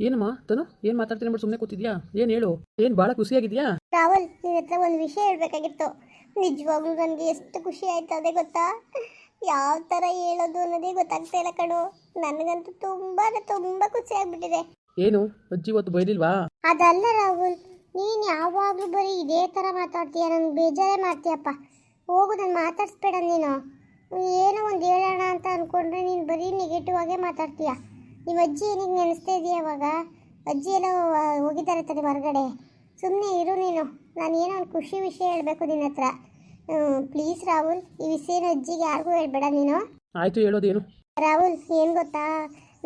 ಏನಮ್ಮ ತನು? ಏನು ಮಾತಾಡ್ತೀನಿ ಬಿಟ್ಟು ಸುಮ್ಮನೆ ಕೂತಿದ್ಯಾ? ಏನು ಹೇಳು? ಏನು ಭಾಳ ಖುಷಿಯಾಗಿದ್ಯಾ? ರಾಹುಲ್ ನಿನ್ನ ಹತ್ರ ಒಂದು ವಿಷಯ ಹೇಳ್ಬೇಕಾಗಿತ್ತು. ನಿಜವಾಗ್ಲೂ ನನಗೆ ಎಷ್ಟು ಖುಷಿ ಆಯ್ತು ಅದೇ ಗೊತ್ತಾ? ಯಾವ ಥರ ಹೇಳೋದು ಅನ್ನೋದೇ ಗೊತ್ತಾಗ್ತಾ ಇಲ್ಲ ಕಣು. ನನಗಂತೂ ತುಂಬಾ ತುಂಬಾ ಖುಷಿ ಆಗ್ಬಿಟ್ಟಿದೆ. ಏನು? ಅಜ್ಜಿ ಇವತ್ತು ಬೈದಿಲ್ವಾ? ಅದಲ್ಲ ರಾಹುಲ್ ನೀನು ಯಾವಾಗಲೂ ಬರೀ ಇದೇ ಥರ ಮಾತಾಡ್ತೀಯ ನನಗೆ ಬೇಜಾರೇ ಮಾಡ್ತೀಯಪ್ಪ. ಹೋಗು ನಾನು ಮಾತಾಡಿಸ್ಬೇಡ ನೀನು. ಏನೋ ಒಂದು ಹೇಳೋಣ ಅಂತ ಅಂದ್ಕೊಂಡ್ರೆ ನೀನು ಬರೀ ನೆಗೆಟಿವ್ ಆಗೇ ಮಾತಾಡ್ತೀಯ. ನಿಮ್ಮ ಅಜ್ಜಿ ಏನಿಗೆ ನೆನೆಸ್ತಾ ಇದೆಯಾ ಅವಾಗ? ಅಜ್ಜಿ ಎಲ್ಲ ಹೋಗಿದ್ದಾರೆ ತಾನೆ ಹೊರಗಡೆ. ಸುಮ್ಮನೆ ಇರು ನೀನು. ನಾನು ಏನೋ ಒಂದು ಖುಷಿ ವಿಷಯ ಹೇಳಬೇಕು ನಿನ್ನ ಹತ್ರ. ಪ್ಲೀಸ್ ರಾಹುಲ್ ಈ ವಿಷಯನ ಅಜ್ಜಿಗೆ ಯಾರಿಗೂ ಹೇಳ್ಬೇಡ ನೀನು. ಆಯಿತು ಹೇಳೋದೇನು? ರಾಹುಲ್ ಏನು ಗೊತ್ತಾ?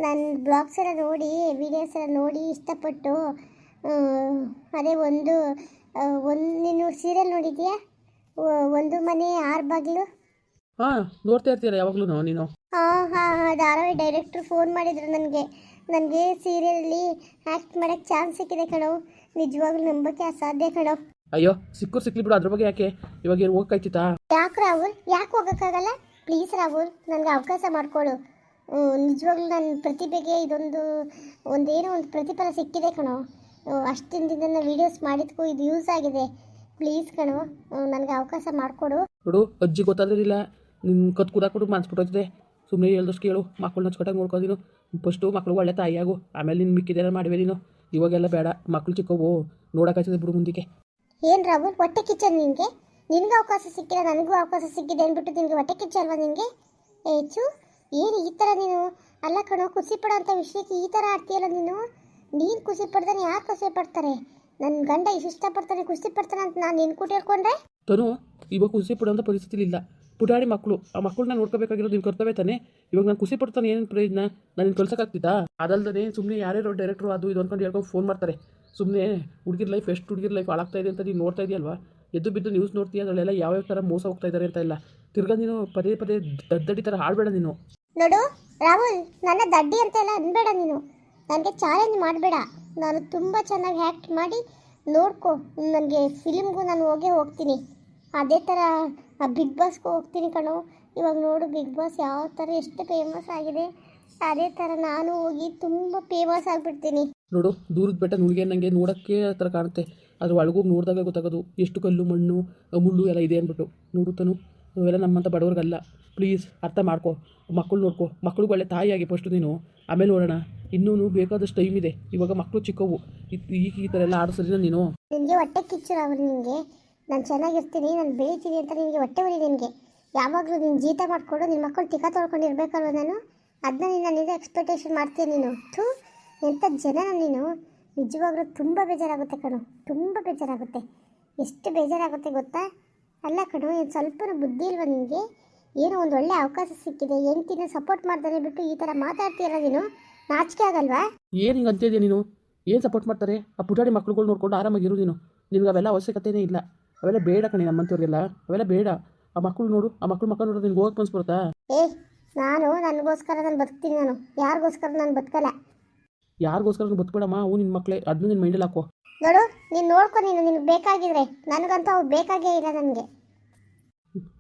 ನಾನು ಬ್ಲಾಗ್ಸ್ ಎಲ್ಲ ನೋಡಿ ವಿಡಿಯೋಸ್ ಎಲ್ಲ ನೋಡಿ ಇಷ್ಟಪಟ್ಟು ಅದೇ ಒಂದು ಒಂದು ನೀನು ಸೀರಿಯಲ್ ನೋಡಿದ್ಯಾ? ಒಂದು ಮನೆ ಆರು ಬಾಗಿಲು? ಹಾಂ ನೋಡ್ತಾ ಇರ್ತೀರ ಯಾವಾಗಲೂ ನೀನು. ಹಾಂ ಹಾಂ ಧಾರಾವಾಹಿ ಡೈರೆಕ್ಟ್ರು ಫೋನ್ ಮಾಡಿದ್ರು ನನಗೆ. ನನಗೆ ಸೀರಿಯಲಲ್ಲಿ ಆ್ಯಕ್ಟ್ ಮಾಡೋಕ್ಕೆ ಚಾನ್ಸ್ ಸಿಕ್ಕಿದೆ ಕಣೋ. ನಿಜವಾಗ್ಲೂ ನಂಬಕ್ಕೆ ಅಸಾಧ್ಯ ಕಣೋ. ಅಯ್ಯೋ ಸಿಕ್ಕು ಸಿಕ್ಲಿ ಬಿಡು ಅದ್ರ ಬಗ್ಗೆ ಯಾಕೆ? ಇವಾಗ ಏನು ಹೋಗ್ಕಾಯ್ತಿತ್ತಾ ಯಾಕೆ ರಾಹುಲ್? ಯಾಕೆ ಹೋಗೋಕ್ಕಾಗಲ್ಲ? ಪ್ಲೀಸ್ ರಾಹುಲ್ ನನಗೆ ಅವಕಾಶ ಮಾಡಿಕೊಡು. ನಿಜವಾಗ್ಲೂ ನನ್ನ ಪ್ರತಿಭೆಗೆ ಇದೊಂದು ಒಂದೇನೋ ಒಂದು ಪ್ರತಿಫಲ ಸಿಕ್ಕಿದೆ ಕಣೋ. ಅಷ್ಟು ದಿನದಿಂದ ವೀಡಿಯೋಸ್ ಮಾಡಿದ್ಕೂ ಇದು ಯೂಸ್ ಆಗಿದೆ. ಪ್ಲೀಸ್ ಕಣೋ ನನಗೆ ಅವಕಾಶ ಮಾಡಿಕೊಡು. ನೋಡು ಅಜ್ಜಿ ಗೊತ್ತಾದ್ರಿಲ್ಲ ನಿನ್ನ ಕತ್ ಕುದಾಕೊಡು ಮನ್ಸ್ಬಿಟ್ಟೋಯ್ತದೆ ಸುಮ್ಮನೆ ಹೇಳ್ದಷ್ಟು ಕೇಳು. ಮಕ್ಕಳು ನಚ್ಕೊಟ್ಟಾಗ ನೋಡ್ಕೊ ನೀನು. ಫಸ್ಟು ಮಕ್ಕಳು ಒಳ್ಳೆ ತಾಯಿಯಾಗು. ಆಮೇಲೆ ನಿನ್ನ ಮಿಕ್ಕಿದೆ ಮಾಡಿವೆ ನೀನು. ಇವಾಗೆಲ್ಲ ಬೇಡ. ಮಕ್ಕಳು ಚಿಕ್ಕವು ನೋಡೋಕ್ಕಾಯ್ತದೆ ಬಿಡು ಮುಂದಕ್ಕೆ. ಏನು ರಾಹುಲ್ ಹೊಟ್ಟೆ ಕಿಚ್ಚನ್ ನಿನಗೆ ನಿನಗೆ ಅವಕಾಶ ಸಿಕ್ಕಿಲ್ಲ ನನಗೂ ಅವಕಾಶ ಸಿಕ್ಕಿದೆ ಅಂದ್ಬಿಟ್ಟು ನಿನಗೆ ಹೊಟ್ಟೆ ಕಿಚ್ಚಲ್ವಾ ನಿನಗೆ ಹೆಚ್ಚು ಏನು ಈ ಥರ ನೀನು? ಅಲ್ಲ ಕಣೋ ಖುಷಿ ಪಡೋಂಥ ವಿಷಯಕ್ಕೆ ಈ ಥರ ಆಡ್ತೀಯಲ್ಲ ನೀನು? ನೀನು ಖುಷಿ ಪಡ್ತಾನೆ ಯಾರು ಖುಷಿ ಪಡ್ತಾರೆ? ನನ್ನ ಗಂಡ ಇಷ್ಟು ಇಷ್ಟಪಡ್ತಾನೆ ಖುಷಿ ಪಡ್ತಾನೆ ಅಂತ ನಾನು ನಿನ್ನ ಹೇಳ್ಕೊಂಡ್ರೆ? ತನು ಇವಾಗ ಖುಷಿ ಪಡೋಂಥ ಪರಿಸ್ಥಿತಿ ಇಲ್ಲ ಪುಟಾಣಿ ಮಕ್ಕಳು ಆ ಮಕ್ಕಳನ್ನ ನೋಡ್ಕೋಬೇಕಾಗಿರೋದು ನಿಮ್ಮ ಕರ್ತವ್ಯ ತಾನೆ. ಇವಾಗ ನಾನು ಖುಷಿ ಪಡ್ತಾನೆ, ಏನು ಪ್ರಯೋಜನ? ನಾನು ಕಳ್ಸೋಕ್ಕಾಗ್ತಿತ್ತಾ ಅದಲ್ದೇ ಸುಮ್ಮನೆ ಯಾರ್ಯಾರೋ ಡೈರೆಕ್ಟ್ರು ಅದು ಇದು ಅಂದ್ಕೊಂಡು ಹೇಳ್ಕೊಂಡು ಫೋನ್ ಮಾಡ್ತಾರೆ. ಸುಮ್ಮನೆ ಹುಡುಗಿರ ಲೈಫ್ ಎಷ್ಟು ಹುಡುಗಿರ್ ಲೈಫ್ ಹಾಳಾಗ್ತಾ ಇದೆ ಅಂತ ನೀನು ನೋಡ್ತಾ ಇದೆಯಲ್ವಾ? ಎದ್ದು ಬಿದ್ದು ನ್ಯೂಸ್ ನೋಡ್ತೀಯ? ಅದರಲ್ಲೆಲ್ಲ ಯಾವ್ಯಾವ ಥರ ಮೋಸ ಹೋಗ್ತಾ ಇದ್ದಾರೆ ಅಂತ ಇಲ್ಲ ತಿರ್ಗಾ ನೀನು ಪದೇ ಪದೇ ದಡ್ಡಡಿ ಥರ ಆಡಬೇಡ ನೀನು. ನೋಡು, ರಾಹುಲ್, ನನ್ನ ದಡ್ಡಿ ಅಂತ ಎಲ್ಲ ಅನ್ಬೇಡ ನೀನು. ನನಗೆ ಚಾಲೆಂಜ್ ಮಾಡಬೇಡ. ನಾನು ತುಂಬ ಚೆನ್ನಾಗಿ ಆ್ಯಕ್ಟ್ ಮಾಡಿ ನೋಡ್ಕೊ. ನನಗೆ ಫಿಲ್ಮ್ಗೂ ನಾನು ಹೋಗೇ ಹೋಗ್ತೀನಿ. ಅದೇ ಥರ ಬಿಗ್ ಬಾಸ್ಗೆ ಹೋಗ್ತೀನಿ ಕಣೋ. ಇವಾಗ ನೋಡು ಬಿಗ್ ಬಾಸ್ ಯಾವ ಥರ ಎಷ್ಟು ಫೇಮಸ್ ಆಗಿದೆ. ಅದೇ ಥರ ನಾನು ಹೋಗಿ ತುಂಬ ಫೇಮಸ್ ಆಗಿಬಿಡ್ತೀನಿ. ನೋಡು ದೂರದ ಬೆಟ್ಟ ನುಳಿಗೆ ನನಗೆ ನೋಡೋಕ್ಕೆ ಆ ಥರ ಕಾಣುತ್ತೆ. ಅದ್ರ ಒಳಗೋಗಿ ನೋಡಿದಾಗ ಗೊತ್ತಾಗೋದು ಎಷ್ಟು ಕಲ್ಲು ಮಣ್ಣು ಮುಳ್ಳು ಎಲ್ಲ ಇದೆ ಅಂದ್ಬಿಟ್ಟು. ನೋಡುತ್ತನು ಇವೆಲ್ಲ ನಮ್ಮಂಥ ಬಡವ್ರಿಗಲ್ಲ. ಪ್ಲೀಸ್ ಅರ್ಥ ಮಾಡ್ಕೊ. ಮಕ್ಕಳು ನೋಡ್ಕೊ. ಮಕ್ಳಿಗೆ ಒಳ್ಳೆ ತಾಯಿಯಾಗಿ ಫಸ್ಟ್ ನೀನು. ಆಮೇಲೆ ನೋಡೋಣ. ಇನ್ನೂ ಬೇಕಾದಷ್ಟು ಟೈಮ್ ಇದೆ. ಇವಾಗ ಮಕ್ಕಳು ಚಿಕ್ಕವು. ಈ ಈಗ ಈ ಥರ ಎಲ್ಲ ಆಡಿಸ್ರಿ ನೀನು. ನಿಮಗೆ ಹೊಟ್ಟೆ ಕಿಚ್ಚು ಅವ್ರು ನಿನಗೆ ನಾನು ಚೆನ್ನಾಗಿರ್ತೀನಿ, ನಾನು ಬೆಳಿತೀನಿ ಅಂತ ನಿನಗೆ ಹೊಟ್ಟೆ ಉರಿ ನಿನಗೆ. ಯಾವಾಗಲೂ ನೀನು ಜೀತ ಮಾಡಿಕೊಂಡು ನಿನ್ನ ಮಕ್ಕಳು ತಿಕ್ಕ ತೊಳ್ಕೊಂಡಿರ್ಬೇಕಲ್ವ ನಾನು? ಅದನ್ನ ನೀನು ನನ್ನಿಂದ ಎಕ್ಸ್ಪೆಕ್ಟೇಷನ್ ಮಾಡ್ತೀಯ ನೀನು? ಥೂ ಎಂಥ ಜನ ನೀನು? ನಿಜವಾಗ್ಲೂ ತುಂಬ ಬೇಜಾರಾಗುತ್ತೆ ಕಣು, ತುಂಬ ಬೇಜಾರಾಗುತ್ತೆ. ಎಷ್ಟು ಬೇಜಾರಾಗುತ್ತೆ ಗೊತ್ತಾ? ಅಲ್ಲ ಕಣು ಏನು ಸ್ವಲ್ಪ ಬುದ್ಧಿ ಇಲ್ವಾ ನಿನಗೆ? ಏನೋ ಒಂದು ಒಳ್ಳೆ ಅವಕಾಶ ಸಿಕ್ಕಿದೆ, ಹೆಂಡ್ತಿನ ಸಪೋರ್ಟ್ ಮಾಡ್ತಾನೆ ಬಿಟ್ಟು ಈ ಥರ ಮಾತಾಡ್ತೀಯಲ್ಲ ನೀನು? ನಾಚಿಕೆ ಆಗಲ್ವಾ? ಏನು ಹಿಂಗೆ ನೀನು? ಏನು ಸಪೋರ್ಟ್ ಮಾಡ್ತಾರೆ? ಆ ಪುಟಾಡಿ ಮಕ್ಳುಗಳು ನೋಡ್ಕೊಂಡು ಆರಾಮಾಗಿರು ನೀನು. ನಿನಗೆ ಅವೆಲ್ಲ ಅವಶ್ಯಕತೆನೇ ಇಲ್ಲ. ಅವೆಲ್ಲ ಬೇಡ ಕಣೆ ನಮ್ಮಂಥವ್ರಿಗೆಲ್ಲ. ಅವೆಲ್ಲ ಬೇಡ. ಆ ಮಕ್ಕಳು ನೋಡು ಆ ಮಕ್ಕಳು ಮಕ್ಕಳು ನೋಡೋದು ನಿನ್ಗೆ ಹೋಗಕ್ಕೆ ಬರ್ತಾ ಏ ನಾನು ನನಗೋಸ್ಕರ ನಾನು ಬದುಕ್ತೀನಿ ನಾನು. ಯಾರಿಗೋಸ್ಕರ ನಾನು ಬದುಕಲ್ಲ. ಯಾರಿಗೋಸ್ಕರ ಬದುಕಬೇಡಮ್ಮ ಅವು ನಿನ್ನ ಮಕ್ಕಳೇ ಅದನ್ನ ನಿನ್ನ ಮೈಂಡಲ್ಲಿ ಹಾಕೋ. ನೋಡು ನೀನು ನೋಡ್ಕೊ ನೀನು ನಿನಗೆ ಬೇಕಾಗಿದ್ರೆ. ನನಗಂತೂ ಅವು ಬೇಕಾಗೇ ಇಲ್ಲ ನನಗೆ.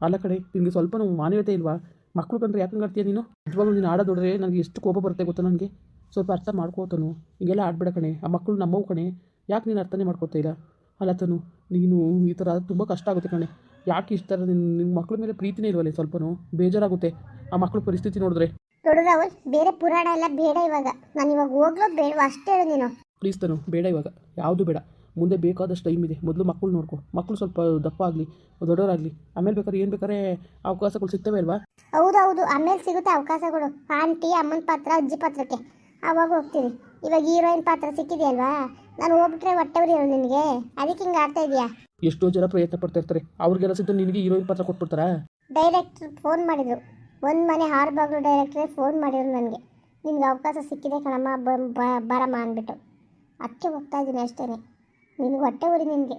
ಅಲ್ಲ ಕಡೆ ನಿನಗೆ ಸ್ವಲ್ಪ ಮಾನವೀಯತೆ ಇಲ್ವಾ? ಮಕ್ಕಳು ಕಂಡ್ರೆ ಯಾಕೆ ಆಡ್ತೀಯ ನೀನು? ನಿಜವಾಗ್ಲೂ ನೀನು ಆಡೋದು ನೋಡಿದ್ರೆ ನನಗೆ ಎಷ್ಟು ಕೋಪ ಬರುತ್ತೆ ಗೊತ್ತಾ ನನಗೆ? ಸ್ವಲ್ಪ ಅರ್ಥ ಮಾಡ್ಕೋತಾನು ಹೀಗೆಲ್ಲ ಆಡ್ಬೇಡ ಕಣೆ. ಆ ಮಕ್ಕಳು ನಮ್ಮವು ಕಣೆ. ಯಾಕೆ ನೀನು ಅರ್ಥನೇ ಮಾಡ್ಕೋತಾ ಇಲ್ಲ? ಅಲ್ಲ ತನು ನೀನು ಈ ಥರ ತುಂಬ ಕಷ್ಟ ಆಗುತ್ತೆ ಕಣೆ. ಯಾಕೆ ಇಷ್ಟ ನಿನ್ನ ನಿಮ್ಮ ಮಕ್ಳ ಮೇಲೆ ಪ್ರೀತಿನೇ ಇಲ್ವಲ್ಲ ಸ್ವಲ್ಪನೂ? ಬೇಜಾರಾಗುತ್ತೆ ಆ ಮಕ್ಕಳ ಪರಿಸ್ಥಿತಿ ನೋಡಿದ್ರೆ. ನೋಡು ರಾಹುಲ್ ಬೇರೆ ಪುರಾಣ ಎಲ್ಲ ಬೇಡ ಇವಾಗ. ನಾನು ಇವಾಗ ಹೋಗ್ಲೋ ಬೇಡ ಅಷ್ಟೇ ಹೇಳು ನೀನು. ಪ್ಲೀಸ್ ತನು ಬೇಡ ಇವಾಗ. ಯಾವುದು ಬೇಡ. ಮುಂದೆ ಬೇಕಾದಷ್ಟು ಟೈಮ್ ಇದೆ. ಮೊದಲು ಮಕ್ಕಳು ನೋಡ್ಕೊ. ಮಕ್ಕಳು ಸ್ವಲ್ಪ ದಪ್ಪ ಆಗಲಿ ದೊಡ್ಡವರಾಗಲಿ ಆಮೇಲೆ ಬೇಕಾದ್ರೆ ಏನು ಬೇಕಾದ್ರೆ ಅವಕಾಶಗಳು ಸಿಗ್ತವೆ ಅಲ್ವಾ? ಹೌದು ಹೌದು ಆಮೇಲೆ ಸಿಗುತ್ತೆ ಅವಕಾಶಗಳು. ಆಂಟಿ ಅಮ್ಮನ ಪಾತ್ರ ಅಜ್ಜಿ ಪಾತ್ರಕ್ಕೆ. ಆವಾಗ ಹೋಗ್ತೀನಿ. ಇವಾಗ ಹೀರೋಯಿನ್ ಪಾತ್ರ ಸಿಕ್ಕಿದೆಯಲ್ವಾ ನಾನು ಹೋಗ್ಬಿಟ್ರೆ ಹೊಟ್ಟೆವ್ರಿ ಹೇಳು ನಿನಗೆ. ಅದಕ್ಕೆ ಹಿಂಗೆ ಆಗ್ತಾ ಇದೆಯಾ? ಎಷ್ಟೋ ಜನ ಪ್ರಯತ್ನ ಪಡ್ತಾ ಇರ್ತಾರೆ. ಅವ್ರಿಗೆಲ್ಲ ಸಿದ್ದು ನಿನಗೆ ಹೀರೋಯಿನ್ ಪಾತ್ರ ಕೊಟ್ಬಿಡ್ತಾರಾ? ಡೈರೆಕ್ಟ್ರ್ ಫೋನ್ ಮಾಡಿದ್ರು. ಒಂದು ಮನೆ ಆರು ಬಾಗಿಲು ಡೈರೆಕ್ಟ್ರೇ ಫೋನ್ ಮಾಡಿದ್ರು ನನಗೆ. ನಿನಗೆ ಅವಕಾಶ ಸಿಕ್ಕಿದೆ ಕಣಮ್ಮ ಬರಮ್ಮ ಅಂದ್ಬಿಟ್ಟು. ಅದಕ್ಕೆ ಹೋಗ್ತಾ ಇದ್ದೀನಿ ಅಷ್ಟೇ ನಿನಗೆ ಹೊಟ್ಟೆ ಉರಿ ನಿನಗೆ.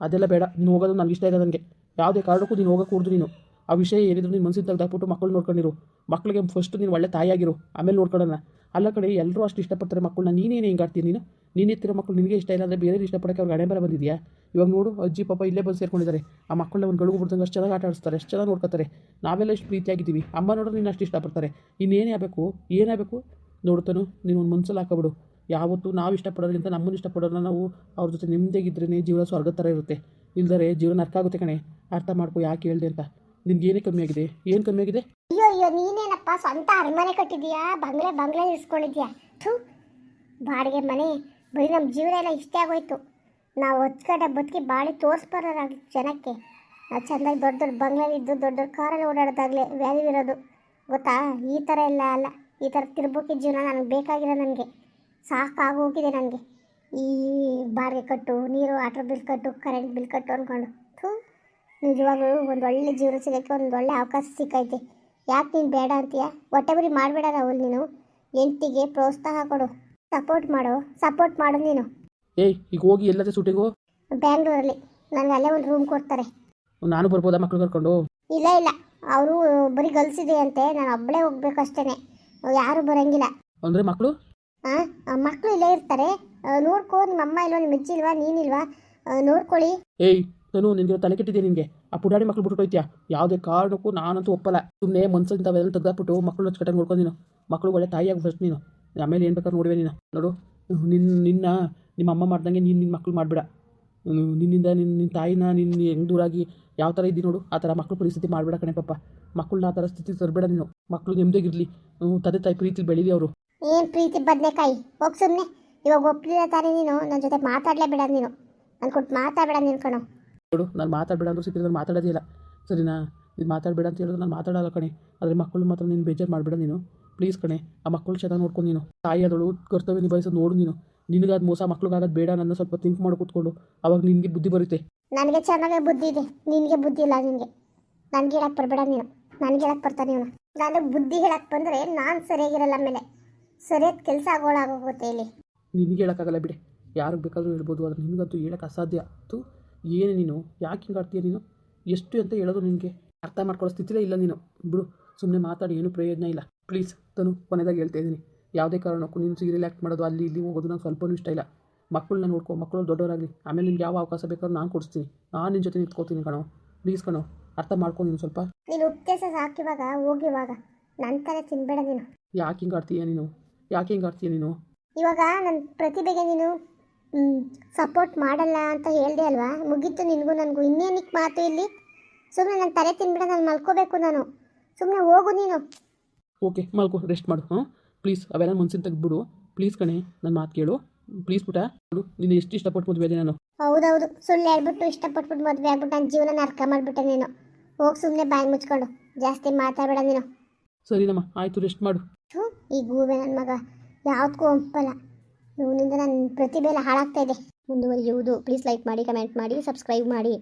ಅದೆಲ್ಲ ಬೇಡ. ನೀನು ಹೋಗೋದು ನನಗೆ ಇಷ್ಟ ಇಲ್ಲ ನನಗೆ ಯಾವುದೇ ಕಾರಣಕ್ಕೂ ನೀನು ಹೋಗೋಕೆ ಕೂಡ್ದು ನೀನು. ಆ ವಿಷಯ ಏನಿದ್ರು ನೀನು ಮನಸ್ಸಿನ ತೆಗೆದಾಕ್ಬಿಟ್ಟು ಮಕ್ಕಳು ನೋಡ್ಕೊಂಡಿರು. ಮಕ್ಕಳಿಗೆ ಫಸ್ಟ್ ನೀನು ಒಳ್ಳೆ ತಾಯಿಯಾಗಿರು, ಆಮೇಲೆ ನೋಡ್ಕೊಳ್ಳೋಣ ಅಲ್ಲ ಕಡೆ ಎಲ್ಲರೂ ಅಷ್ಟು ಇಷ್ಟಪಡ್ತಾರೆ ಮಕ್ಕಳನ್ನ ನೀನೇನು ಹಿಂಗೆ ಆಡ್ತೀನಿ ನೀನು? ನೀನು ಎತ್ತಿರೋ ಮಕ್ಕಳು ನಿನಗೆ ಇಷ್ಟ ಇಲ್ಲ ಅಂದರೆ ಬೇರೆ ಇಷ್ಟಪಡೋಕ್ಕೆ ಅವ್ರಿಗೆ ಹಣೆ ಬಂದಿದೆಯಾ? ಇವಾಗ ನೋಡು, ಅಜ್ಜಿ, ಪಾಪ ಇಲ್ಲೇ ಬಂದು ಸೇರ್ಕೊಂಡಿದ್ದಾರೆ ಆ ಮಕ್ಕಳನ್ನ ಒಂದು ಗಡುಗು ಬಿಡ್ದಂಗೆ ಅಷ್ಟು ಚೆನ್ನಾಗಿ ಆಟ ಆಡಿಸ್ತಾರೆ, ಅಷ್ಟು ಚೆನ್ನಾಗಿ ನೋಡ್ಕೊತಾರೆ. ನಾವೆಲ್ಲ ಇಷ್ಟು ಪ್ರೀತಿಯಾಗಿದ್ದೀವಿ. ಅಮ್ಮ ನೋಡೋದು ನೀನು ಅಷ್ಟು ಇಷ್ಟಪಡ್ತಾರೆ. ಇನ್ನೇನೇ ಆಗಬೇಕು? ಏನಾಗಬೇಕು ನೋಡ್ತಾನು ನೀನು ಒಂದು ಮನ್ಸಲ್ಲಿ ಹಾಕೋಬಿಡು. ಯಾವತ್ತೂ ನಾವು ಇಷ್ಟಪಡೋದ್ರಿಂದ ನಮ್ಮನ್ನು ಇಷ್ಟಪಡೋರನ್ನ ನಾವು ಅವ್ರ ಜೊತೆ ನಿಮ್ಮದೇಗಿದ್ರೇ ಜೀವನ ಸ್ವರ್ಗ ಥರ ಇರುತ್ತೆ. ಇಲ್ದರೆ ಜೀವನ ಅರ್ಥ ಆಗುತ್ತೆ ಕಣೆ. ಅರ್ಥ ಮಾಡ್ಕೊ, ಯಾಕೆ ಹೇಳ್ದೆ ಅಂತ. ನಿನ್ಗೆ ಏನೇ ಕಮ್ಮಿ ಆಗಿದೆ? ಏನು ಕಮ್ಮಿ ಆಗಿದೆ? ಅಯ್ಯೋ ಅಯ್ಯೋ, ನೀನೇನಪ್ಪ ಸ್ವಂತ ಅರಮನೆ ಕಟ್ಟಿದ್ಯಾ ಬಂಗ್ಲೆ ಬಂಗ್ಲೆ ಇರಿಸ್ಕೊಂಡಿದ್ಯಾ ಥೂ, ಬಾಡಿಗೆ ಮನೆ, ಬರೀ ನಮ್ಮ ಜೀವನ ಎಲ್ಲ ಇಷ್ಟೇ ಆಗೋಯ್ತು. ನಾವು ಹೊತ್ಕಡೆ ಕಡೆ ಬದುಕಿ ಬಾಳಿ ತೋರಿಸ್ಬಾರಾಗಿ ಜನಕ್ಕೆ. ನಾವು ಚೆಂದಾಗಿ ದೊಡ್ಡ ದೊಡ್ಡ ಬಂಗ್ಲೆಲಿದ್ದು ದೊಡ್ಡ ದೊಡ್ಡ ಕಾರಲ್ಲಿ ಓಡಾಡೋದಾಗಲೇ ವ್ಯಾಲ್ಯೂ ಇರೋದು. ಗೊತ್ತಾ? ಈ ಥರ ಎಲ್ಲ ಅಲ್ಲ. ಈ ಥರ ತಿರ್ಬೋಕೆ ಜೀವನ ನನಗೆ ಬೇಕಾಗಿರೋ ನನಗೆ. ಸಾಕಾಗೋಗಿದೆ ನನಗೆ. ಈ ಬಾಡಿಗೆ ಕಟ್ಟು, ನೀರು, ವಾಟ್ರ್ ಬಿಲ್ ಕಟ್ಟು, ಕರೆಂಟ್ ಬಿಲ್ ಕಟ್ಟು ಅಂದ್ಕೊಂಡು ಥೂ. ನಿಜವಾಗ್ಲೂ ಒಂದು ಒಳ್ಳೆ ಜೀವನ ಸಿಗೋಕ್ಕೆ ಒಂದು ಒಳ್ಳೆ ಅವಕಾಶ ಸಿಕ್ಕೈತೆ. ಯಾಕೆ ನೀನು ಬೇಡ ಅಂತೀಯ? ಒಟ್ಟೆಬರಿ ಬರಿ ಮಾಡಬೇಡ ರಾಹುಲ್ ನೀನು. ಹೆಂಡ್ತಿಗೆ ಪ್ರೋತ್ಸಾಹ ಕೊಡು. ಸಪೋರ್ಟ್ ಮಾಡು. ಸಪೋರ್ಟ್ ಮಾಡು ನೀನು. ಏಯ್ ಈಗ ಹೋಗಿ ಎಲ್ಲದೆ ಶೂಟಿಂಗು ಬ್ಯಾಂಗ್ಳೂರಲ್ಲಿ. ನನಗೆ ಅಲ್ಲೇ ಒಂದು ರೂಮ್ ಕೊಡ್ತಾರೆ. ನಾನು ಬರ್ಬೋದಾ ಮಕ್ಕಳು ಕರ್ಕೊಂಡು? ಇಲ್ಲ ಇಲ್ಲ. ಅವರು ಬರೀ ಗಲ್ಸಿದೆ ಅಂತೆ ನಾನು ಒಬ್ಬಳೇ ಹೋಗ್ಬೇಕು ಅಷ್ಟೇ ಯಾರು ಬರಂಗಿಲ್ಲ. ಅಂದ್ರೆ ಮಕ್ಕಳು ಹಾಂ ಮಕ್ಕಳು ಇಲ್ಲೇ ಇರ್ತಾರೆ. ನೋಡ್ಕೋ ನಿಮ್ಮ ಅಮ್ಮ ಇಲ್ವಾ ನಿಮ್ಮ ಅಜ್ಜಿ ಇಲ್ವಾ ನೀನಿಲ್ವಾ ನೋಡ್ಕೊಳ್ಳಿ. ಏಯ್ ನಾನು ನಿನಗೆ ತಲೆ ಕೆಟ್ಟಿದೆ ನಿನಗೆ. ಆ ಪುಡಾಡಿ ಮಕ್ಳು ಬಿಟ್ಟು ಹೋಯ್ತ್ಯಾ? ಯಾವುದೇ ಕಾರಣಕ್ಕೂ ನಾನಂತೂ ಒಪ್ಪಲ್ಲ. ಸುಮ್ಮನೆ ಮನ್ಸಿಂದ ಅವೆಲ್ಲ ತೆಗ್ದಾಕ್ಬಿಟ್ಟು ಮಕ್ಕಳು ಕಟ್ಟಾಗಿ ನೋಡ್ಕೊಂಡು ನೀನು. ಮಕ್ಕಳು ಒಳ್ಳೆ ತಾಯಿಯಾಗಿ ಫಸ್ಟ್ ನೀನು. ಆಮೇಲೆ ಏನು ಬೇಕಾದ್ರೆ ನೋಡುವೆ ನೀನು. ನೋಡು ನಿನ್ನ ನಿನ್ನ, ನಿಮ್ಮ ಅಮ್ಮ ಮಾಡ್ದಂಗೆ ನೀನು ನಿನ್ನ ಮಕ್ಕಳು ಮಾಡಬೇಡ. ನಿನ್ನಿಂದ ನಿನ್ನ ನಿನ್ನ ತಾಯಿನ ನಿನ್ನ ಹೆಂಗೆ ದೂರಾಗಿ ಯಾವ ಥರ ಇದ್ದಿ ನೋಡು. ಆ ಥರ ಮಕ್ಕಳು ಪರಿಸ್ಥಿತಿ ಮಾಡಬೇಡ ಕಣೆ ಪಾಪ. ಮಕ್ಕಳನ್ನ ಆ ಥರ ಸ್ಥಿತಿ ತರಬೇಡ ನೀನು. ಮಕ್ಕಳು ನೆಮ್ಮದಿಗಿರಲಿ ತಂದೆ ತಾಯಿ ಪ್ರೀತಿ ಬೆಳೀಲಿ ಅವರು. ಏನು ಪ್ರೀತಿ ಬದನೆಕಾಯಿ? ಹೋಗಿ ಸುಮ್ಮನೆ ಇವಾಗ ಒಪ್ಪಲಿಲ್ಲ ತಾನೇ ನೀನು. ನನ್ನ ಜೊತೆ ಮಾತಾಡಲೇ ಬೇಡ ನೀನು. ನಾನು ಕೊಟ್ಟು ಮಾತಾಡಬೇಡ ನೀನು ಕಣೋ. ನೋಡು ನಾನು ಮಾತಾಡಬೇಡ ಅಂದ್ರೂ ಸಿಕ್ಕಿದ್ರೆ ನಾನು ಮಾತಾಡೋದಿಲ್ಲ ಸರಿನಾ? ನೀನು ಮಾತಾಡಬೇಡ ಅಂತ ಹೇಳಿದ್ರೆ ನಾನು ಮಾತಾಡಲ್ಲ ಕಣೆ. ಆದರೆ ಮಕ್ಕಳು ಮಾತ್ರ ನೀನು ಬೇಜಾರು ಮಾಡಬೇಡ ನೀನು. ಪ್ಲೀಸ್ ಕಣೆ ಆ ಮಕ್ಕಳು ಚೆನ್ನಾಗಿ ನೋಡ್ಕೊಂಡು ನೀನು. ತಾಯಿ ಅದಳು ಕರ್ತವ್ಯ ನಿಭಾಯಿಸೋದು ನೋಡು ನೀನು. ನಿನಗಾದ ಮೋಸ ಮಕ್ಳಿಗಾಗೋದು ಬೇಡ ನನ್ನ ಸ್ವಲ್ಪ ಥಿಂಕ್ ಮಾಡಿ ಕೂತ್ಕೊಂಡು. ಅವಾಗ ನಿನಗೆ ಬುದ್ಧಿ ಬರುತ್ತೆ. ನನಗೆ ಚೆನ್ನಾಗಿ ಬುದ್ಧಿ ಇದೆ. ನಿನಗೆ ಬುದ್ಧಿ ಇಲ್ಲ ನಿನಗೆ. ನನಗೆ ಹೇಳಕ್ಕೆ ಬರಬೇಡ ನೀನು. ನನಗೆ ಹೇಳಕ್ಕೆ ಬರ್ತಾನೆ ಇವನು ನಾನು ಬುದ್ಧಿ ಹೇಳಕ್ಕೆ ಬಂದರೆ ನಾನು ಸರಿಯಾಗಿರಲ್ಲ ಮೇಲೆ ಸರಿಯಾದ ಕೆಲಸ ಆಗೋಳಾಗೋಗುತ್ತೆ ಇಲ್ಲಿ. ನಿನಗೆ ಹೇಳೋಕ್ಕಾಗಲ್ಲ ಬಿಡಿ. ಯಾರಿಗೆ ಬೇಕಾದರೂ ಹೇಳ್ಬೋದು ಆದರೆ ನಿನಗಂತೂ ಹೇಳಕ್ಕೆ ಅಸಾಧ್ಯ. ತು ಏನು ನೀನು? ಯಾಕೆ ಹಿಂಗೆ ಆಡ್ತೀಯ ನೀನು? ಎಷ್ಟು ಅಂತ ಹೇಳೋದು ನಿನಗೆ? ಅರ್ಥ ಮಾಡ್ಕೊಳ್ಳೋ ಸ್ಥಿತಿಲೇ ಇಲ್ಲ ನೀನು. ಬಿಡು ಸುಮ್ಮನೆ ಮಾತಾಡಿ ಏನೂ ಪ್ರಯೋಜನ ಇಲ್ಲ. ಪ್ಲೀಸ್ ತನು ಕೊನೆದಾಗ ಹೇಳ್ತಾ ಇದ್ದೀನಿ. ಯಾವುದೇ ಕಾರಣಕ್ಕೂ ನೀನು ಸೀರಿಯಲ್ ಆ್ಯಕ್ಟ್ ಮಾಡೋದು ಅಲ್ಲಿ ಇಲ್ಲಿ ಹೋಗೋದು ನಂಗೆ ಸ್ವಲ್ಪನೂ ಇಷ್ಟ ಇಲ್ಲ. ಮಕ್ಕಳನ್ನ ನೋಡ್ಕೊ ಮಕ್ಕಳು ದೊಡ್ಡವರಾಗಲಿ. ಆಮೇಲೆ ನಿಮ್ಗೆ ಯಾವ ಅವಕಾಶ ಬೇಕಾದ್ರೂ ನಾನು ಕೊಡಿಸ್ತೀನಿ. ನಾನು ನಿನ್ನ ಜೊತೆ ನಿಂತ್ಕೋತೀನಿ ಕಣೋ. ಪ್ಲೀಸ್ ಕಣೋ ಅರ್ಥ ಮಾಡ್ಕೊ ನೀನು ಸ್ವಲ್ಪ. ನೀನು ಉಪದೇಶ ಸಾಕಿವಾಗ ಹೋಗಿವಾಗ ನನ್ನ ತಲೆ ತಿನ್ಬೇಡ ನೀನು. ಯಾಕೆ ಹಿಂಗೆ ಆಡ್ತೀಯ ನೀನು? ಯಾಕೆ ಹಿಂಗೆ ಆಡ್ತೀಯ ನೀನು? ಇವಾಗ ನನ್ನ ಪ್ರತಿಭೆಗೆ ನೀನು ಸಪೋರ್ಟ್ ಮಾಡಲ್ಲ ಅಂತ ಹೇಳಿದೆ ಅಲ್ವಾ? ಮುಗೀತು ನಿನಗೂ ನನಗೂ. ಇನ್ನೇನಕ್ಕೆ ಮಾತು ಇಲ್ಲಿ? ಸುಮ್ಮನೆ ನಾನು ತಲೆ ತಿನ್ಬಿಡ ನಾನು ಮಲ್ಕೋಬೇಕು ನಾನು. ಸುಮ್ಮನೆ ಹೋಗು ನೀನು. ಓಕೆ ಮಲ್ಕೊ ರೆಸ್ಟ್ ಮಾಡು ಹ್ಞೂ ಪ್ಲೀಸ್ ಅವೆಲ್ಲ ಮನ್ಸಿನ ತೆಗೆದ್ಬಿಡು ಪ್ಲೀಸ್ ಕಣೆ ನನ್ನ ಮಾತು ಕೇಳು. ಪ್ಲೀಸ್ ಪುಟ ನೋಡು ನೀನು ಎಷ್ಟು ಇಷ್ಟಪಟ್ಟು ಮದುವೆ ಇದೆ ನಾನು. ಹೌದೌದು ಸುಳ್ಳು ಹೇಳ್ಬಿಟ್ಟು ಇಷ್ಟಪಟ್ಬಿಟ್ಟು ಮದುವೆ ಆಗ್ಬಿಟ್ಟು ನನ್ನ ಜೀವನ ಅರ್ಥ ಮಾಡಿಬಿಟ್ಟೆ ನೀನು. ಹೋಗಿ ಸುಮ್ಮನೆ ಬಾಯಿ ಮುಚ್ಕೊಂಡು. ಜಾಸ್ತಿ ಮಾತಾಡಬೇಡ ನೀನು. ಸರಿನಮ್ಮ ಆಯಿತು ರೆಸ್ಟ್ ಮಾಡು. ಥು, ಈ ಗೂಬೆ ನನ್ನ ಮಗ. ಯಾವುದಕ್ಕೂ ಒಪ್ಪಲ್ಲ. ಇವನಿಂದ ನನ್ನ ಪ್ರತಿಭೆ ಎಲ್ಲ ಹಾಳಾಗ್ತಾ ಇದೆ. ಮುಂದುವರಿಯುವುದು. ಪ್ಲೀಸ್ ಲೈಕ್ ಮಾಡಿ ಕಮೆಂಟ್ ಮಾಡಿ ಸಬ್ಸ್ಕ್ರೈಬ್ ಮಾಡಿ.